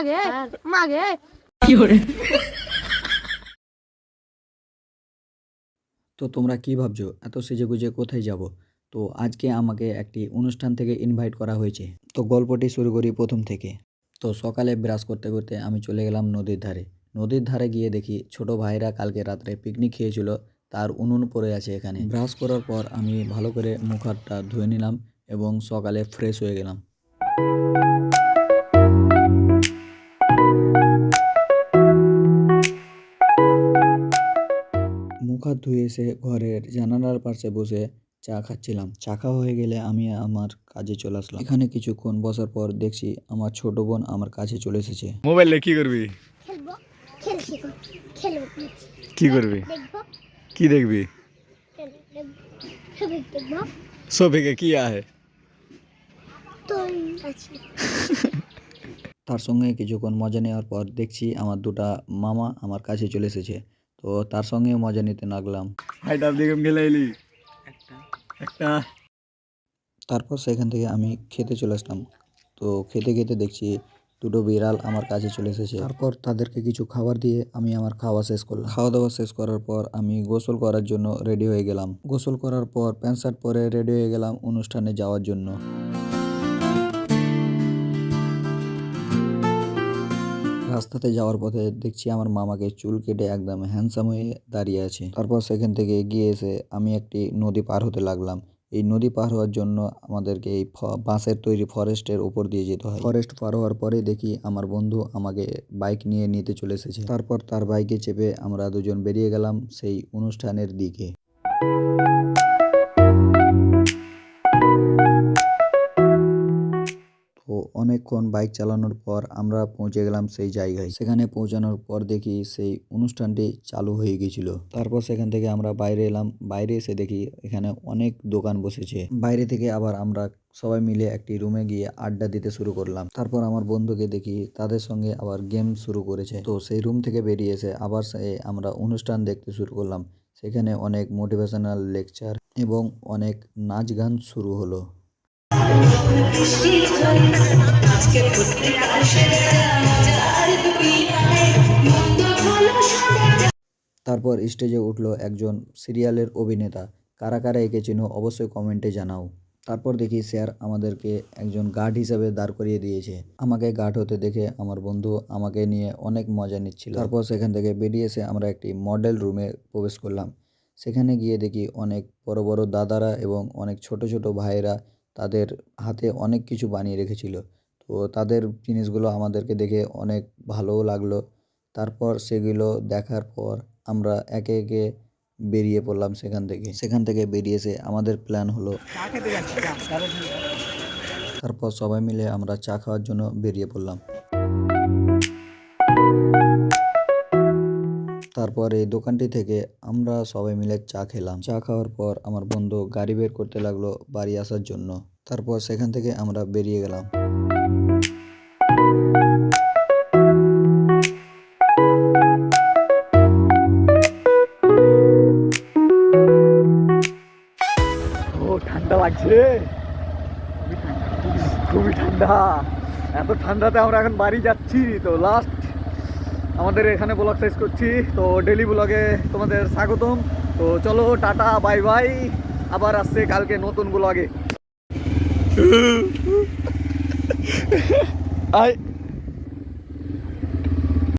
মাগে মাগে। তো তোমরা কি ভাবছ? এত সেজে গুজে কোথায় যাব? তো আজকে আমাকে একটি অনুষ্ঠান থেকে ইনভাইট করা হয়েছে। তো গল্পটি শুরু করি প্রথম থেকে। তো সকালে ব্রাশ করতে করতে আমি চলে গেলাম নদীর ধারে। নদীর ধারে গিয়ে দেখি ছোট ভাইরা কালকে রাত্রে পিকনিক খেয়েছিল। তার উনুন পড়ে আছে এখানে। ব্রাশ করার পর আমি ভালো করে মুখ হাতটা ধুয়ে নিলাম এবং সকালে ফ্রেশ হয়ে গেলাম। ধুয়ে এসে ঘরের জানালার পাশে বসে চা খাচ্ছিলাম। চা খাওয়া হয়ে গেলে আমি আমার কাজে চলে আসলাম। এখানে কিছুক্ষণ বসার পর দেখছি আমার ছোট বোন আমার কাছে চলে এসেছে। মোবাইলে কি করবি? কি করবি? কি দেখব? সফিকে কি আহে? তার সঙ্গে কিছুক্ষণ মজা নেওয়ার পর দেখছি আমার দুটা মামা আমার কাছে চলে এসেছে। তো তার সঙ্গে মজা নিতে লাগলাম। হাইটা দিকে গেলাইলি একটা। তারপর সেখান থেকে আমি খেতে চলে আসলাম। তো খেতে খেতে দেখছি দুটো বিড়াল আমার কাছে চলে এসেছে। তারপর তাদেরকে কিছু খাবার দিয়ে আমি আমার খাওয়া শেষ করলাম। খাওয়া দাওয়া শেষ করার পর আমি গোসল করার জন্য রেডি হয়ে গেলাম। গোসল করার পর প্যান্ট শার্ট পরে রেডি হয়ে গেলাম অনুষ্ঠানে যাওয়ার জন্য। রাস্তাতে যাওয়ার পথে দেখছি আমার মামাকে চুল কেটে একদম হ্যান্ডসাম হয়ে দাঁড়িয়ে আছে। তারপর সেখান থেকে এগিয়ে এসে আমি একটি নদী পার হতে লাগলাম। এই নদী পার হওয়ার জন্য আমাদেরকে এই বাঁশের তৈরি ফরেস্টের উপর দিয়ে যেতে হয়। ফরেস্ট পার হওয়ার পরে দেখি আমার বন্ধু আমাকে বাইক নিয়ে নিতে চলে এসেছে। তারপর তার বাইকে চেপে আমরা দুজন বেরিয়ে গেলাম সেই অনুষ্ঠানের দিকে। অনেকক্ষণ বাইক চালানোর পর আমরা পৌঁছে গেলাম সেই জায়গায়। সেখানে পৌঁছানোর পর দেখি সেই অনুষ্ঠানটি চালু হয়ে গেছিল তারপর সেখান থেকে আমরা বাইরে এলাম। বাইরে এসে দেখি এখানে অনেক দোকান বসেছে। বাইরে থেকে আবার আমরা সবাই মিলে একটি রুমে গিয়ে আড্ডা দিতে শুরু করলাম। তারপর আমার বন্ধুকে দেখি তাদের সঙ্গে আবার গেম শুরু করেছে। তো সেই রুম থেকে বেরিয়ে এসে আবার আমরা অনুষ্ঠান দেখতে শুরু করলাম। সেখানে অনেক মোটিভেশনাল লেকচার এবং অনেক নাচ গান শুরু হলো। তারপর স্টেজে উঠল একজন সিরিয়ালের অভিনেতা। কারা কারা একে চেনো অবশ্যই কমেন্টে জানাও। তারপর দেখি স্যার আমাদেরকে একজন গার্ড হিসেবে দাঁড় করিয়ে দিয়েছে। আমাকে গার্ড হতে দেখে আমার বন্ধু আমাকে নিয়ে অনেক মজা নিচ্ছিল। তারপর সেখান থেকে বেরিয়ে এসে আমরা একটি মডেল রুমে প্রবেশ করলাম। সেখানে গিয়ে দেখি অনেক বড় বড় দাদারা এবং অনেক ছোট ছোট ভাইয়েরা তাদের হাতে অনেক কিছু বানিয়ে রেখেছিল। তো তাদের জিনিসগুলো আমাদেরকে দেখে অনেক ভালোও লাগল। তারপর সেগুলো দেখার পর আমরা একে একে বেরিয়ে পড়লাম সেখান থেকে। সেখান থেকে বেরিয়ে এসে আমাদের প্ল্যান হলো তারপর সবাই মিলে আমরা চা খাওয়ার জন্য বেরিয়ে পড়লাম। তারপর এই দোকানটি থেকে আমরা সবাই মিলে চা খেলাম। চা খাওয়ার পর আমার বন্ধু গাড়ি বের করতে লাগল বাড়ি আসার জন্য। তারপর সেখান থেকে আমরা বেরিয়ে গেলাম। ও ঠান্ডা লাগছে। খুবই ঠান্ডা। এত ঠান্ডাতে আমরা এখন বাড়ি যাচ্ছি তো লাস্ট আমাদের এখানে ব্লগ সাইজ করছি। তো ডেলি ব্লগে তোমাদের স্বাগতম। তো চলো, টাটা বাই বাই আবার আসছে কালকে নতুন ব্লগে আয়।